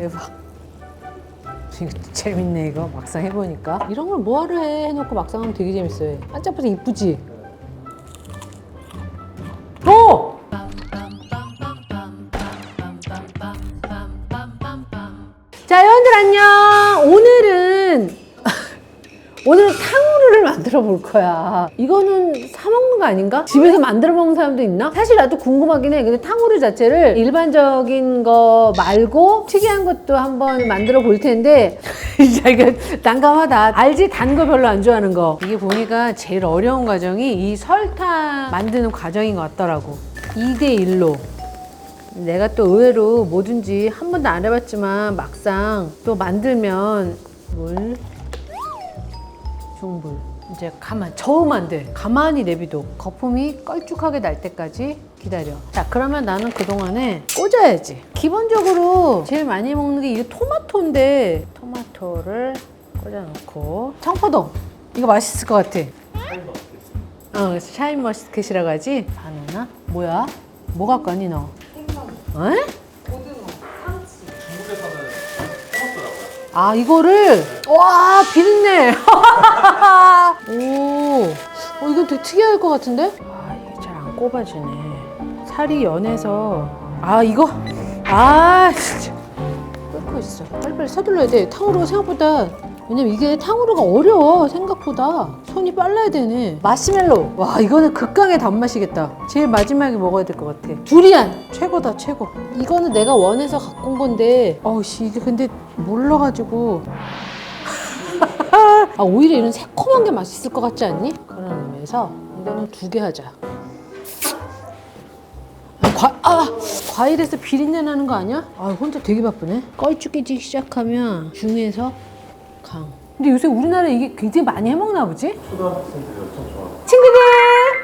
대박. 재밌네 이거 막상 해보니까 이런 걸 뭐하러 해 해놓고 막상 하면 되게 재밌어요 반짝반짝 이쁘지? 만들어 볼 거야. 이거는 사 먹는 거 아닌가? 집에서 만들어 먹는 사람도 있나? 사실 나도 궁금하긴 해. 근데 탕후루 자체를 일반적인 거 말고 특이한 것도 한번 만들어 볼 텐데 이거 난감하다. 알지? 단 거 별로 안 좋아하는 거. 이게 보니까 제일 어려운 과정이 이 설탕 만드는 과정인 것 같더라고. 2대 1로. 내가 또 의외로 뭐든지 한 번도 안 해봤지만 막상 또 만들면 물 중불 이제 가만 저으면 안 돼. 가만히 내비둬. 거품이 걸쭉하게 날 때까지 기다려. 자, 그러면 나는 그동안에 꽂아야지. 기본적으로 제일 많이 먹는 게이 토마토인데 토마토를 꽂아놓고 청포도 이거 맛있을 것 같아. 어, 샤인머스켓이라고 하지? 바나나? 뭐야? 뭐 갖고 왔니 너? 에? 아 이거를 와 비린내 오 어, 이건 되게 특이할 것 같은데? 아 이게 잘 안 꼽아지네. 살이 연해서. 아 이거? 아 진짜. 끓고 있어. 빨리빨리 서둘러야 돼. 탕후루가 생각보다 왜냐면 이게 탕후루가 어려워 생각보다. 손이 빨라야 되네. 마시멜로. 와 이거는 극강의 단맛이겠다. 제일 마지막에 먹어야 될 것 같아. 두리안. 최고다 최고. 이거는 내가 원해서 갖고 온 건데 어우씨 이게 근데 몰라가지고 아 오히려 이런 새콤한 게 맛있을 것 같지 않니? 그런 의미에서 이거는 두 개 하자 아, 과, 아, 과일에서 비린내 나는 거 아니야? 아, 혼자 되게 바쁘네. 껄쭉해지기 시작하면 중에서 강. 근데 요새 우리나라 이게 굉장히 많이 해먹나 보지? 초등학생들이 엄청 좋아. 친구들,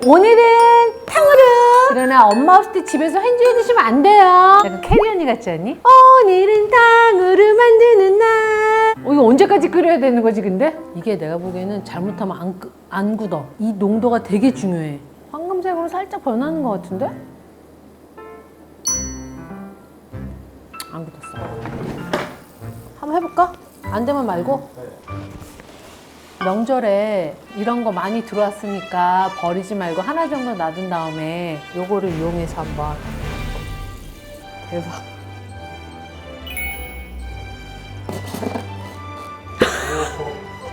오늘은 탕후루. 그러나 엄마 없을 때 집에서 현지해 드시면 안 돼요. 약간 캐리 언니 같지 않니? 오늘은 탕후루 만드는 날. 어, 이거 언제까지 끓여야 되는 거지, 근데? 이게 내가 보기에는 잘못하면 안, 끄- 안 굳어. 이 농도가 되게 중요해. 황금색으로 살짝 변하는 것 같은데? 안 굳었어. 한번 해볼까? 안 되면 말고. 명절에 이런 거 많이 들어왔으니까 버리지 말고 하나 정도 놔둔 다음에 요거를 이용해서 한번 대박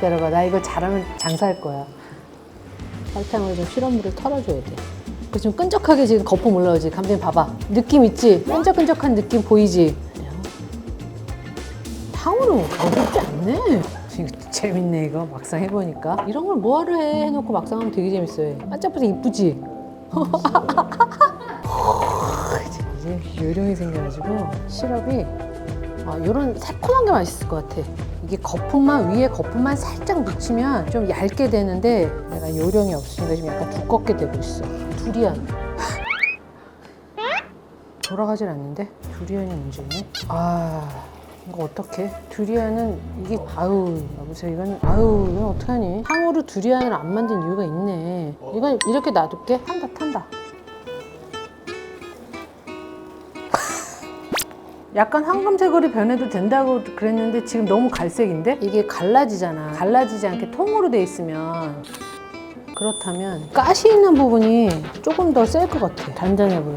기다려봐 나 이거 잘하면 장사할 거야 설탕을 좀 실온물을 털어줘야 돼그 지금 끈적하게 지금 거품 올라오지 감독님 봐봐 느낌 있지? 끈적끈적한 느낌 보이지? 탕후루 어렵지 않네. 이거 재밌네 이거 막상 해보니까 이런 걸 뭐하러 해 해놓고 막상 하면 되게 재밌어요. 반짝반짝 이쁘지? 이제 요령이 생겨가지고 시럽이 아, 이런 새콤한 게 맛있을 것 같아. 이게 거품만 위에 거품만 살짝 묻히면 좀 얇게 되는데 내가 요령이 없으니까 지금 약간 두껍게 되고 있어. 두리안. 돌아가질 않는데 두리안이 문제네. 아 이거 어떡해? 두리안은 이게 아우 여보세요 이건 아우 이건 어떡하니? 탕후루 두리안을 안 만든 이유가 있네. 이건 이렇게 놔둘게. 탄다 탄다. 약간 황금색으로 변해도 된다고 그랬는데 지금 너무 갈색인데? 이게 갈라지잖아. 갈라지지 않게 통으로 돼 있으면 그렇다면 가시 있는 부분이 조금 더 셀 것 같아. 단단해 보여.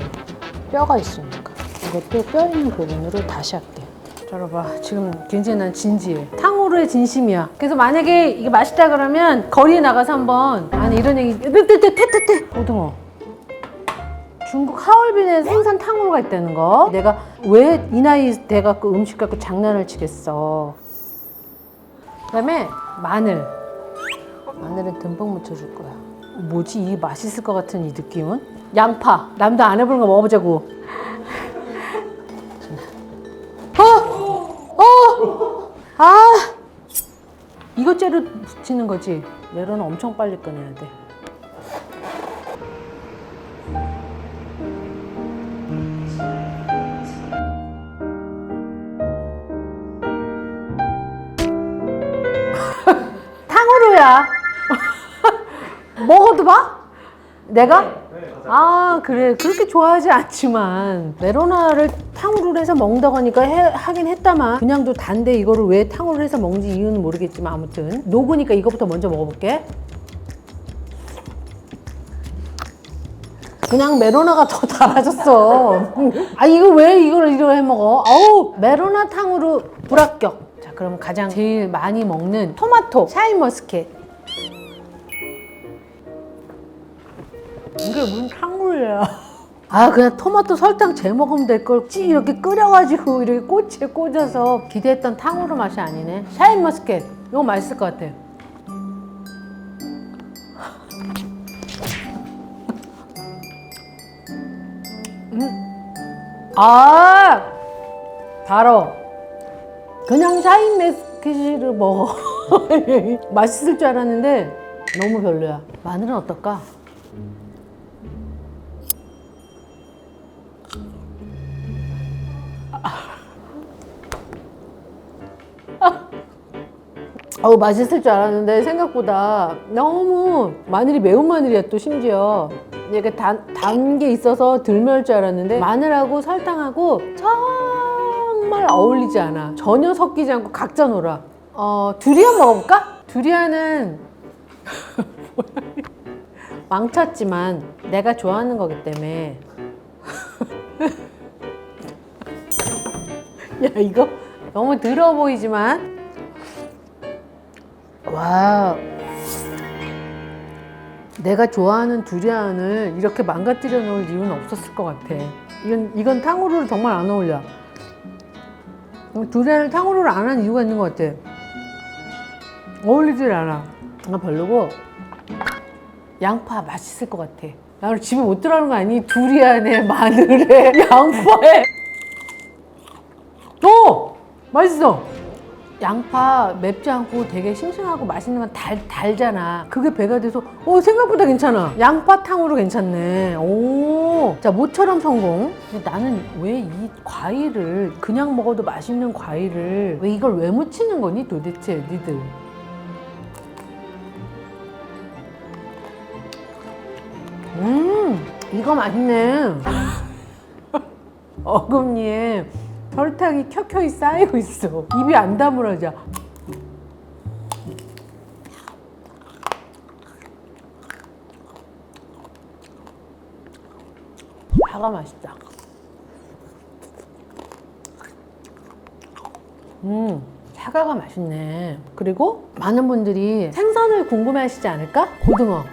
뼈가 있으니까. 이것도 뼈 있는 부분으로 다시 할게. 들어봐. 지금 굉장히 난 진지해. 탕후루의 진심이야. 그래서 만약에 이게 맛있다 그러면 거리에 나가서 한번 아니 이런 얘기 뜨뜨뜨뜨뜨 고등어. 중국 하얼빈에 생산 탕후루가 있다는 거. 내가 왜 이 나이 돼 갖고 음식 갖고 장난을 치겠어. 그다음에 마늘. 마늘은 듬뿍 묻혀줄 거야. 뭐지? 이게 맛있을 것 같은 이 느낌은? 양파. 남도 안 해보는 거 먹어보자고. 어! 어! 아! 이것째로 붙이는 거지. 메론은 엄청 빨리 꺼내야 돼. 내가? 아 그래. 그렇게 좋아하지 않지만 메로나를 탕후루를 해서 먹는다고 하니까 해- 하긴 했다만 그냥도 단데 이거를 왜 탕후루를 해서 먹는지 이유는 모르겠지만 아무튼 녹으니까 이거부터 먼저 먹어볼게. 그냥 메로나가 더 달아졌어. 아 이거 왜 이걸 이거 해 먹어? 아우 메로나 탕후루 불합격. 자 그럼 가장 제일 많이 먹는 토마토 샤인머스켓 이게 무슨 탕후루야 아 그냥 토마토 설탕 재 먹으면 될걸찌 이렇게 끓여가지고 이렇게 꼬치에 꽂아서 기대했던 탕후루 맛이 아니네. 샤인 머스켓 이거 맛있을 것 같아 아! 달어. 그냥 샤인 머스켓을 먹어. 맛있을 줄 알았는데 너무 별로야. 마늘은 어떨까? 어우 맛있을 줄 알았는데 생각보다 너무 마늘이 매운 마늘이야 또 심지어. 이게 단게 있어서 덜 매울 줄 알았는데 마늘하고 설탕하고 정말 어울리지 않아. 전혀 섞이지 않고 각자 놀아. 어 두리안 먹어볼까? 두리안은 망쳤지만 내가 좋아하는 거기 때문에. 야 이거 너무 더러워 보이지만 와 내가 좋아하는 두리안을 이렇게 망가뜨려 놓을 이유는 없었을 것 같아. 이건, 이건 탕후루를 정말 안 어울려. 두리안을 탕후루를 안 한 이유가 있는 것 같아. 어울리질 않아. 아 별로고. 양파 맛있을 것 같아. 나 오늘 집에 못 들어가는 거 아니? 두리안에 마늘에 양파에. 오! 맛있어 양파 맵지 않고 되게 싱싱하고 맛있는 건 달, 달잖아. 그게 배가 돼서, 어, 생각보다 괜찮아. 양파탕으로 괜찮네. 오. 자, 모처럼 성공. 근데 나는 왜 이 과일을, 그냥 먹어도 맛있는 과일을, 왜 이걸 왜 묻히는 거니 도대체, 니들. 음, 이거 맛있네. 어금니에 설탕이 켜켜이 쌓이고 있어. 입이 안 다물어져. 사과 맛있다. 음, 사과가 맛있네. 그리고 많은 분들이 생선을 궁금해 하시지 않을까? 고등어.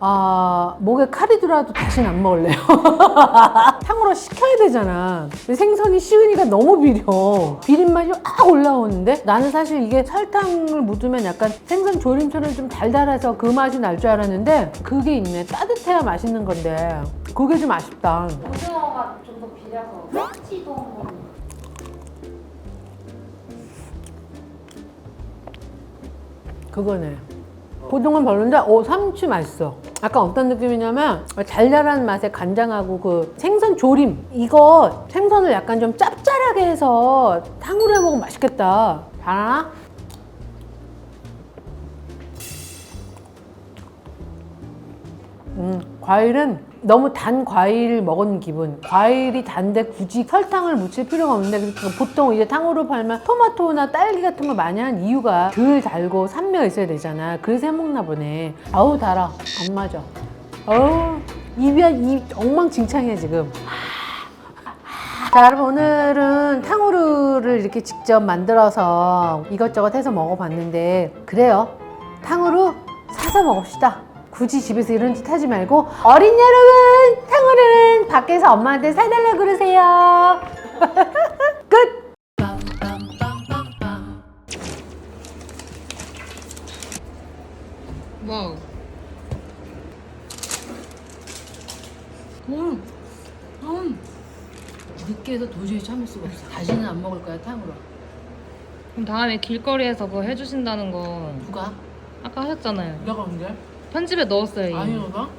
아, 목에 칼이 들어와도 다시는 안 먹을래요. 탕으로 식혀야 되잖아. 근데 생선이 식으니까 너무 비려. 비린맛이 확 올라오는데 나는 사실 이게 설탕을 묻으면 약간 생선 조림처럼 좀 달달해서 그 맛이 날 줄 알았는데 그게 있네. 따뜻해야 맛있는 건데 그게 좀 아쉽다. 오징어가 좀 더 비려서 찌도 그거네. 고등어는 별론데, 어, 삼치 맛있어. 약간 어떤 느낌이냐면, 달달한 맛에 간장하고 그 생선 조림. 이거 생선을 약간 좀 짭짤하게 해서 탕후루 해 먹으면 맛있겠다. 잘하나? 음, 과일은 너무 단 과일 먹은 기분. 과일이 단데 굳이 설탕을 묻힐 필요가 없는데 보통 이제 탕후루 팔면 토마토나 딸기 같은 걸 많이 한 이유가 덜 달고 산미가 있어야 되잖아. 그래서 해 먹나 보네. 아우 달아. 안 맞아. 어우 입이 입 엉망진창이야 지금. 자, 여러분 오늘은 탕후루를 이렇게 직접 만들어서 이것저것 해서 먹어봤는데 그래요. 탕후루 사서 먹읍시다. 굳이 집에서 이런 짓 하지 말고 어린 여러분 탕후루는 밖에서 엄마한테 사달라 그러세요. 끝. 와우 음, 음. 느끼해서 도저히 참을 수가 없어. 다시는 안 먹을 거야 탕후루. 그럼 다음에 길거리에서 그거 해주신다는 거 누가? 아까 하셨잖아요 내가 언제? 편집에 넣었어요. 아니어서?